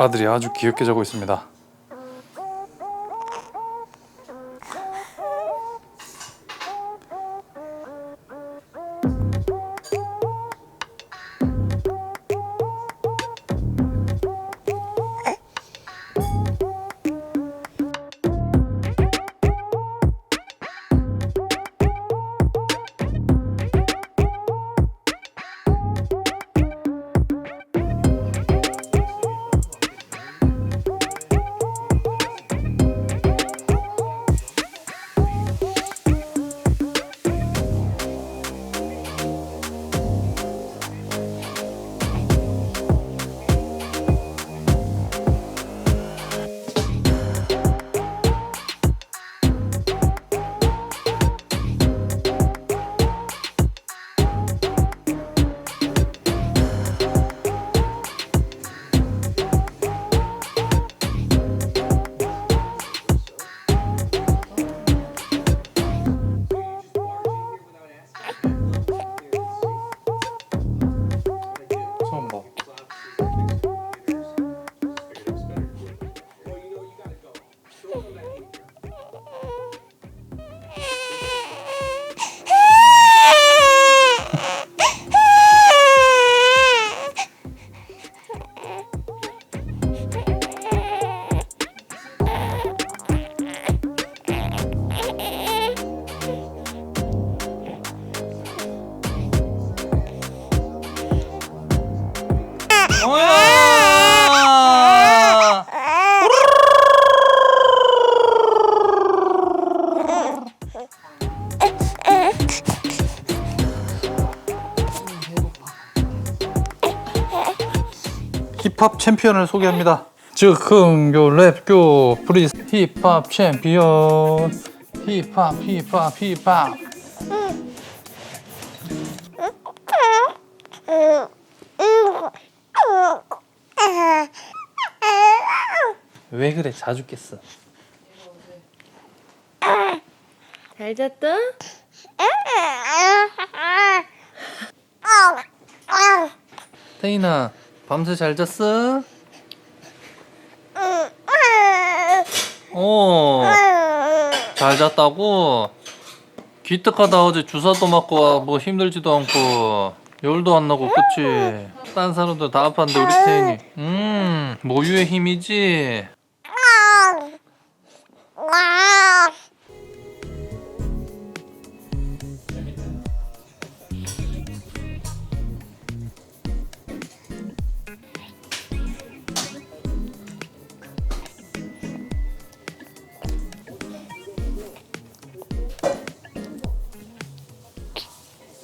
아들이 아주 귀엽게 자고 있습니다. 아! 힙합 챔피언을 소개합니다. 즉흥교 랩교 프리스 힙합 챔피언 힙합 힙합 힙합 왜 그래 자주 깼어 잘 잤다? 태인아 밤새 잘 잤어? 어 잘 잤다고? 기특하다 어제 주사도 맞고 와, 뭐 힘들지도 않고 열도 안 나고 그치? 딴 사람들 다 아팠는데 우리 태인이 음 모유의 힘이지? 와.